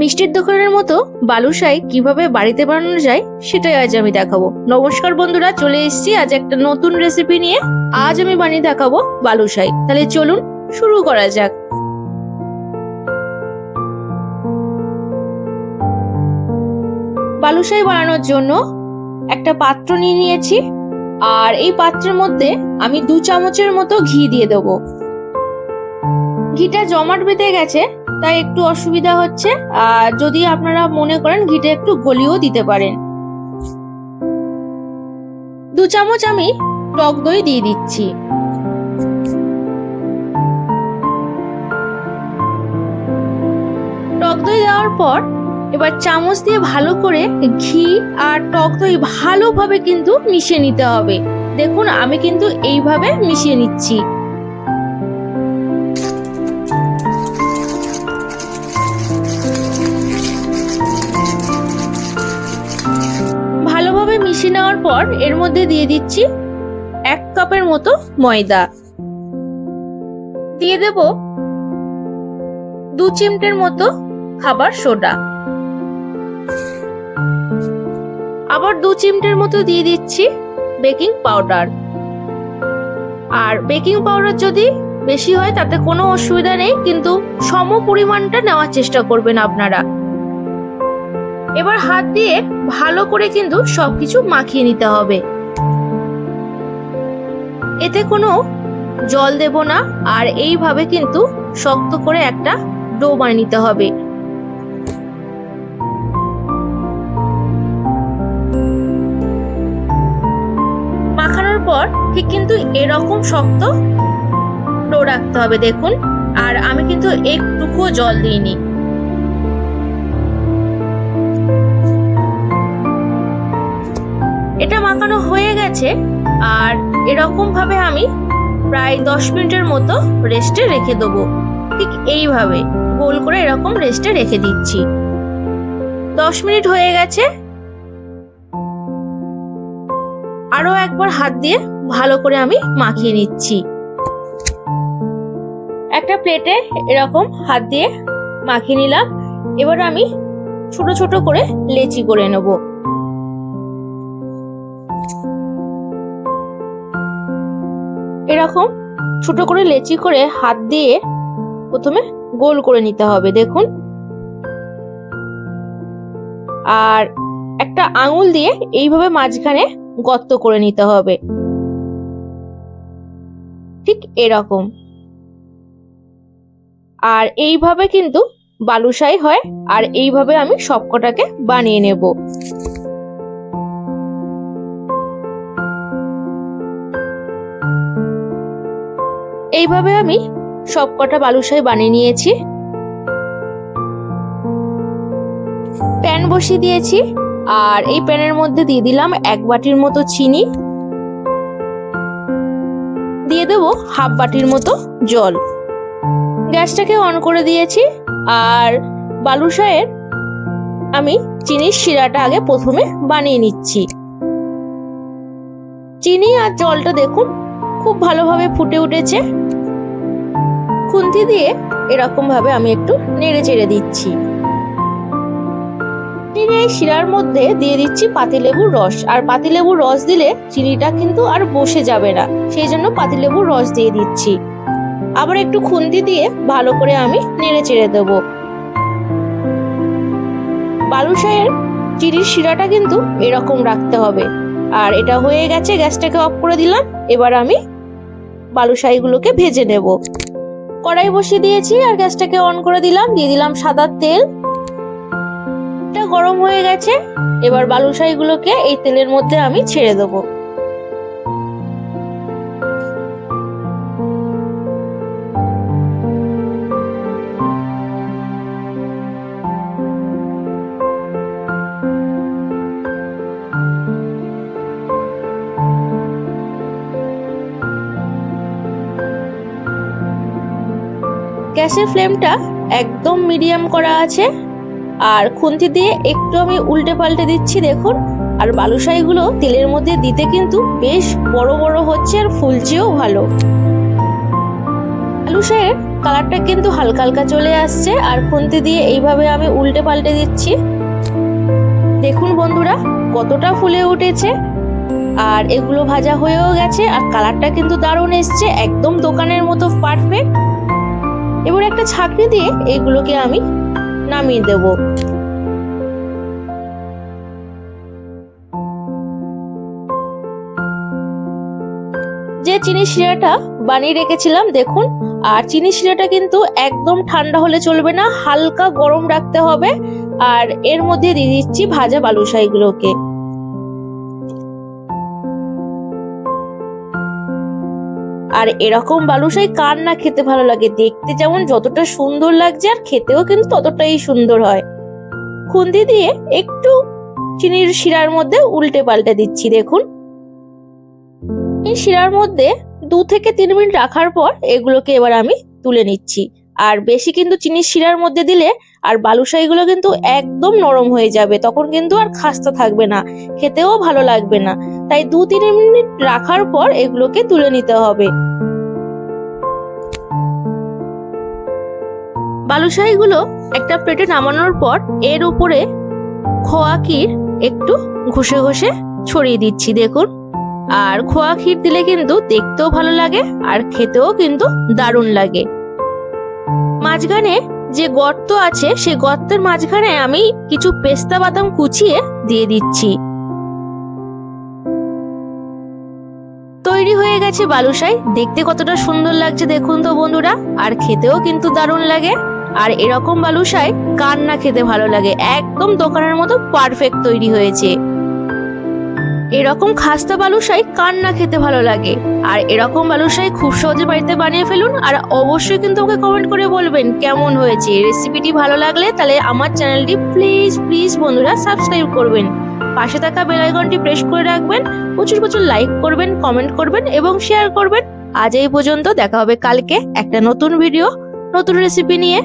মিষ্টির দোকানের মতো বালুশাই কীভাবে বাড়িতে বানানো যায় সেটাই আজ আমি দেখাবো। নমস্কার বন্ধুরা, চলে এসেছি আজ একটা নতুন রেসিপি নিয়ে। আজ আমি বানিয়ে দেখাবো বালুশাই তাহলে চলুন শুরু করা যাক। বালুশাই বানানোর জন্য একটা পাত্র নিয়ে নিয়েছি। আর এই পাত্রের মধ্যে আমি দু চামচের মতো ঘি দিয়ে দেবো। ঘিটা জমাট বেঁধে গেছে, তাই একটু অসুবিধা হচ্ছে। আর যদি আপনারা মনে করেন ঘিটা একটু গলিয়েও দিতে পারেন। দু চামচ আমি টক দই দিয়ে দিচ্ছি। টক দই দেওয়ার পর এবার চামচ দিয়ে ভালো করে ঘি আর টক দই ভালোভাবে কিন্তু মিশিয়ে নিতে হবে। দেখুন, আমি কিন্তু এইভাবে মিশিয়ে নিচ্ছি। মিশিয়ে নেওয়ার পর এর মধ্যে দিয়ে দিচ্ছি এক কাপের মতো ময়দা। দিয়ে দেব দু চিমটের মতো খাবার সোডা। আবার দু চিমটের মতো দিয়ে দিচ্ছি বেকিং পাউডার। আর বেকিং পাউডার যদি বেশি হয় তাতে কোনো অসুবিধা নেই, কিন্তু সম পরিমাণটা নেওয়ার চেষ্টা করবেন আপনারা। এবার হাত দিয়ে ভালো করে কিন্তু সবকিছু মাখিয়ে নিতে হবে। এতে কোনো জল দেব না, আর এইভাবে কিন্তু শক্ত করে একটা ডো বানিয়ে নিতে হবে। মাখানোর পর ঠিক কিন্তু এরকম শক্ত ডো রাখতে হবে, দেখুন। আর আমি কিন্তু একটুকুও জল দিইনি। এটা মাখানো হয়ে গেছে, আর এরকম ভাবে আমি প্রায় দশ মিনিটের মতো রেস্টে রেখে দেবো। ঠিক এইভাবে গোল করে এরকম রেস্টে রেখে দিচ্ছি। দশ মিনিট হয়ে গেছে। আরও একবার হাত দিয়ে ভালো করে আমি মাখিয়ে নিচ্ছি। একটা প্লেটে এরকম হাত দিয়ে মাখিয়ে নিলাম। এবার আমি ছোট ছোট করে লেচি করে নেব। এরকম ছোট করে লেচি করে হাত দিয়ে প্রথমে গোল করে নিতে হবে, দেখুন। আর একটা আঙুল দিয়ে এইভাবে মাঝখানে গর্ত করে নিতে হবে। ঠিক এরকম। আর এইভাবে কিন্তু বালুশাই হয়, আর এইভাবে আমি সবকটাকে বানিয়ে নেব। এইভাবে আমি সব কটা বালুশাই বানিয়ে নিয়েছি। প্যান বসিয়ে দিয়েছি আর এই প্যানের মধ্যে দিয়ে দিলাম এক বাটির মতো চিনি। দিয়ে দেবো হাফ বাটির মতো জল। গ্যাসটাকে অন করে দিয়েছি আর বালুশায়ের আমি চিনির শিরাটা আগে প্রথমে বানিয়ে নিচ্ছি। চিনি আর জলটা দেখুন খুব ভালোভাবে ফুটে উঠেছে। খুন্তি দিয়ে এরকম ভাবে আমি একটু নেড়ে চেড়ে দিচ্ছি। এই শিরার মধ্যে দিয়ে দিচ্ছি পাতিলেবুর রস। আর পাতিলেবুর রস দিলে চিনিটা কিন্তু আর বসে যাবে না। সেই জন্য পাতিলেবুর রস দিয়ে দিচ্ছি। আবার একটু খুন্তি দিয়ে ভালো করে আমি নেড়ে চেড়ে দেব। বালুশাহের চিনির শিরাটা কিন্তু এরকম রাখতে হবে। আর এটা হয়ে গেছে, গ্যাসটাকে অফ করে দিলাম। এবার আমি বালুশাহিগুলোকে ভেজে নেব। কড়াই বসিয়ে দিয়েছি আর গ্যাসটাকে অন করে দিলাম, দিয়ে দিলাম সাদা তেল। গরম হয়ে গেছে, এবার বালুশাহিগুলোকে এই তেলের মধ্যে আমি ছেড়ে দেবো। গ্যাসের ফ্লেমটা একদম মিডিয়াম করা আছে। আর খুন্তি দিয়ে একটু আমি উল্টে পাল্টে দিচ্ছি, দেখুন। আর বালুশাহিগুলো তেলের মধ্যে দিতে কিন্তু বেশ বড় বড় হচ্ছে আর ফুলছেও ভালো। বালুশাইয়ের কালারটা কিন্তু হালকা হালকা চলে আসছে, আর খুন্তি দিয়ে এইভাবে আমি উল্টে পাল্টে দিচ্ছি। দেখুন বন্ধুরা, কতটা ফুলে উঠেছে। আর এগুলো ভাজা হয়েও গেছে, আর কালারটা কিন্তু দারুণ এসছে, একদম দোকানের মতো পারফেক্ট। একটা ছাঁকনি দিয়ে এগুলোকে আমি নামিয়ে দেব। যে চিনি শিরাটা বানিয়ে রেখেছিলাম, দেখুন, আর চিনি শিরাটা কিন্তু একদম ঠান্ডা হলে চলবে না, হালকা গরম রাখতে হবে, আর এর মধ্যে দিয়ে দিচ্ছি ভাজা বালুশাইগুলোকে। আর এরকম বালুশাই কার না খেতে ভালো লাগে? দেখতে যেমন যতটা সুন্দর লাগছে, আর খেতেও কিন্তু ততটাই সুন্দর হয়। খুন্তি দিয়ে একটু চিনির শিরার মধ্যে উল্টে পাল্টে দিচ্ছি, দেখুন। এই শিরার মধ্যে দু থেকে তিন মিনিট রাখার পর এগুলোকে এবার আমি তুলে নিচ্ছি। আর বেশি কিন্তু চিনির শিরার মধ্যে দিলে আর বালুশাইগুলো কিন্তু একদম নরম হয়ে যাবে, তখন কিন্তু আর খাস্তা থাকবে না, খেতেও ভালো লাগবে না। তাই দু তিন মিনিট রাখার পর এগুলোকে তুলে নিতে হবে। বালুশাহিগুলো একটা প্লেটে নামানোর পর এর উপরে খোয়া ক্ষীর একটু ঘষে ঘষে ছড়িয়ে দিচ্ছি, দেখুন। আর খোয়া ক্ষীর দিলে কিন্তু দেখতেও ভালো লাগে আর খেতেও কিন্তু দারুণ লাগে। মাঝখানে যে গর্ত আছে, সেই গর্তের মাঝখানে আমি কিছু পেস্তা বাদাম কুচিয়ে দিয়ে দিচ্ছি। তৈরি হয়ে গেছে বালুশাই। দেখতে কতটা সুন্দর লাগছে দেখুন তো বন্ধুরা। আর খেতেও কিন্তু দারুণ লাগে। আর এরকম বালুশাই কার না খেতে ভালো লাগে? একদম দোকানের মতো পারফেক্ট তৈরি হয়েছে। এরকম খাস্তা বালুশাই কার না খেতে ভালো লাগে? আর এরকম বালুশাই খুব সহজে বাড়িতে বানিয়ে ফেলুন, আর অবশ্যই কিন্তু ওকে কমেন্ট করে বলবেন কেমন হয়েছে। রেসিপিটি ভালো লাগলে তাহলে আমার চ্যানেলটি প্লিজ প্লিজ বন্ধুরা সাবস্ক্রাইব করবেন। পাশে থাকা বেল আইকনটি প্রেস করে রাখবেন, প্রচুর প্রচুর লাইক করবেন কমেন্ট করবেন এবং শেয়ার করবেন। আজ এই পর্যন্ত দেখা হবে কালকে একটা নতুন ভিডিও নতুন রেসিপি নিয়ে।